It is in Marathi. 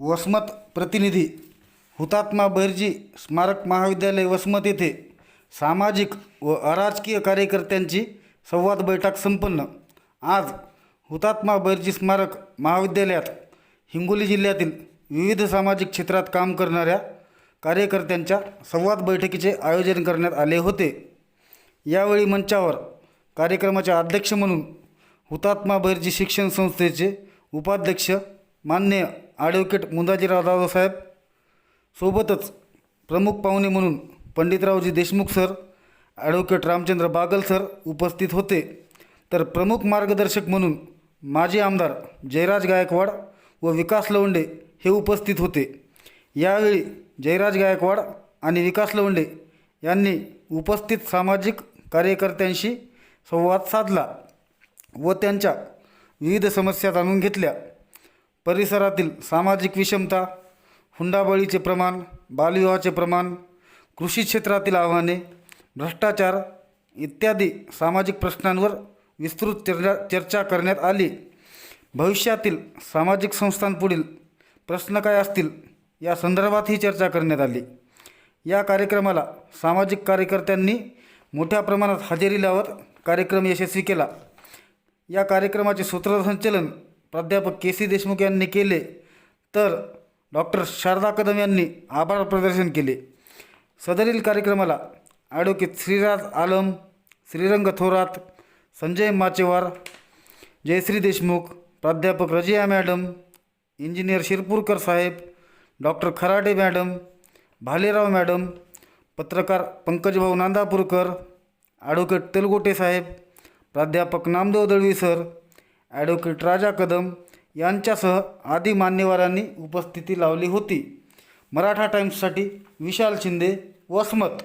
वसमत प्रतिनिधी हुतात्मा बैरजी स्मारक महाविद्यालय वसमत येथे सामाजिक व अराजकीय कार्यकर्त्यांची संवाद बैठक संपन्न. आज हुतात्मा बैरजी स्मारक महाविद्यालयात हिंगोली जिल्ह्यातील विविध सामाजिक क्षेत्रात काम करणाऱ्या कार्यकर्त्यांच्या संवाद बैठकीचे आयोजन करण्यात आले होते. यावेळी मंचावर कार्यक्रमाचे अध्यक्ष म्हणून हुतात्मा बैरजी शिक्षण संस्थेचे उपाध्यक्ष मान्य ॲडव्होकेट मुंदाजीराव दादासाहेब सोबतच प्रमुख पाहुणे म्हणून Panditraoji Deshmukh sir advocate Ramchandra Bagal sir उपस्थित होते. तर प्रमुख मार्गदर्शक म्हणून माजी आमदार जयराज गायकवाड व विकास लवंडे हे उपस्थित होते. यावेळी जयराज गायकवाड आणि विकास लवंडे यांनी उपस्थित सामाजिक कार्यकर्त्यांशी संवाद साधला व त्यांच्या विविध समस्या जाणून घेतल्या. परिसरातील सामाजिक विषमता हुंडाबळीचे प्रमाण बालविवाहाचे प्रमाण कृषी क्षेत्रातील आव्हाने भ्रष्टाचार इत्यादी सामाजिक प्रश्नांवर विस्तृत चर्चा चर्चा करण्यात आली. भविष्यातील सामाजिक संस्थांपुढील प्रश्न काय असतील या संदर्भातही चर्चा करण्यात आली. या कार्यक्रमाला सामाजिक कार्यकर्त्यांनी मोठ्या प्रमाणात हजेरी लावत कार्यक्रम यशस्वी केला. या कार्यक्रमाचे सूत्रसंचलन प्राध्यापक के सी देशमुख यांनी केले तर डॉक्टर शारदा कदम यांनी आभार प्रदर्शन केले. सदरील कार्यक्रमाला ॲडव्होकेट श्रीराज आलम श्रीरंग थोरात संजय माचेवार जयश्री देशमुख प्राध्यापक रजिया मॅडम इंजिनियर शिरपूरकर साहेब doctor Kharade madam Bhalerao madam पत्रकार पंकजभाऊ नांदापूरकर ॲडव्होकेट तेलगोटे साहेब प्राध्यापक नामदेव दळवी सर ॲडव्होकेट राजा कदम यांच्यासह आदी मान्यवरांनी उपस्थिती लावली होती. मराठा टाइम्ससाठी विशाल शिंदे वसमत.